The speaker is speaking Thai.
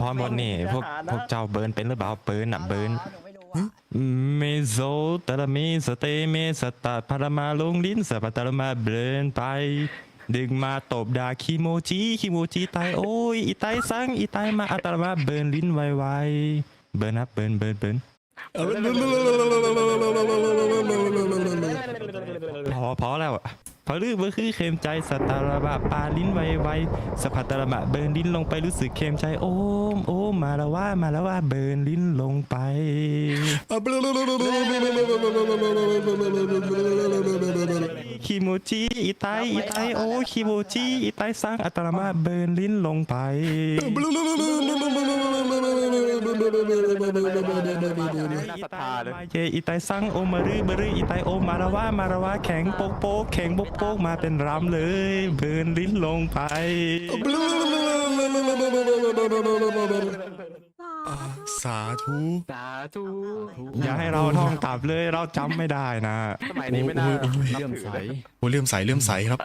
พอหมดนี่พวกพวกเจ้าเบิร์นเป็นหรือเปล่าเบิร์นอะเบิร์นหนูไม่รู้อะเมโซตระเมสเตเมสตาพารามาลงลิ้นสปัตระมาเบิร์นไป ดึงมาตบดาคิโมจิคิโมจิตายโอ้ยอีตายสังอีตายมาอัตรามาเบิร์นลิ้นไวๆเบิร์นครับเบิร์นเบิร์นเบิร์นพอพอแล้วอะ พอลือเบอคือเค็มใจสตาระบะปาลิ้นไวๆสปัตระมาเบิร์นลิ้นลงไปรู้สึกเค็มใจโอ้มโอ้มมาแล้วว่ามาแล้วว่าเบิร์นลิ้นลงไปคิโมจิอีไตอีไตโอ้คิโมจิอีไตสร้างอัตรามาเบิร์นลิ้นลงไป ศรัทธาเลย มาเยอีไตสร้างโอมารืบรือีไตโอมาราว่ามาราว่าแข็งโป๊กโป๊กแข็งโป๊กโป๊กมาเป็นรำเลยเบิร์นลิ้นลงไป สาธุสาธุอย่าให้เราท่องกลับเลยเราจำไม่ได้นะ สมัยนี้ไม่น่าโอ้ยโอ้ยเลื่อมใสโอ้เลื่อมใสเลื่อมใสครับ